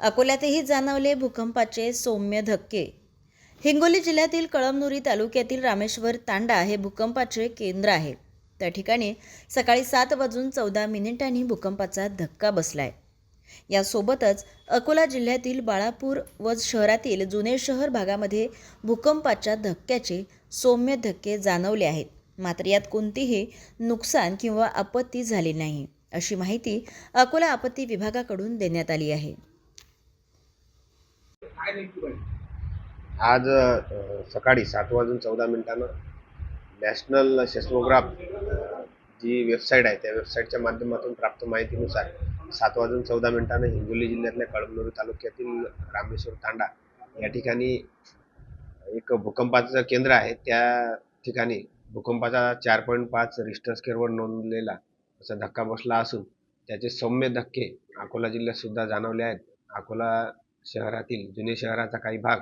अकोल्यातही जाणवले भूकंपाचे सौम्य धक्के. हिंगोली जिल्ह्यातील कळमनुरी तालुक्यातील रामेश्वर तांडा हे भूकंपाचे केंद्र आहे. त्या ठिकाणी सकाळी सात वाजून चौदा मिनिटांनी भूकंपाचा धक्का बसलाय. यासोबतच अकोला जिल्ह्यातील बाळापूर व शहरातील जुने शहर भागामध्ये भूकंपाच्या धक्क्याचे सौम्य धक्के जाणवले आहेत. मात्र यात कोणतीही नुकसान किंवा आपत्ती झाली नाही अशी माहिती अकोला आपत्ती विभागाकडून देण्यात आली आहे. आज सकाळी सात वाजून चौदा मिनिटांना नॅशनल सेस्मोग्राफ जी वेबसाईट आहे त्या वेबसाईटच्या माध्यमातून प्राप्त माहितीनुसार सात वाजून चौदा मिनिटांना हिंगोली जिल्ह्यातल्या कळमनुरी तालुक्यातील रामेश्वर तांडा या ठिकाणी एक भूकंपाचं केंद्र आहे. त्या ठिकाणी भूकंपाचा चार पॉईंट पाच रिस्टर स्केअरवर नोंदलेला असा धक्का बसला असून त्याचे सौम्य धक्के अकोला जिल्ह्यात सुद्धा जाणवले आहेत. अकोला शहरातील जुने शहराचा काही भाग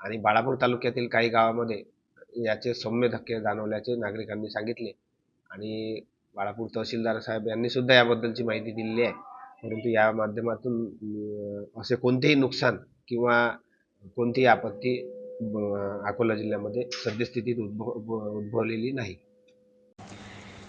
आणि बाळापूर तालुक्यातील काही गावामध्ये याचे सौम्य धक्के जाणवल्याचे नागरिकांनी सांगितले. आणि बाळापूर तहसीलदार साहेब यांनी सुद्धा याबद्दलची माहिती दिलेली आहे. परंतु या माध्यमातून असे कोणतेही नुकसान किंवा कोणतीही आपत्ती ब- अकोला जिल्ह्यामध्ये सद्यस्थितीत उद्भव उद्भवलेली नाही.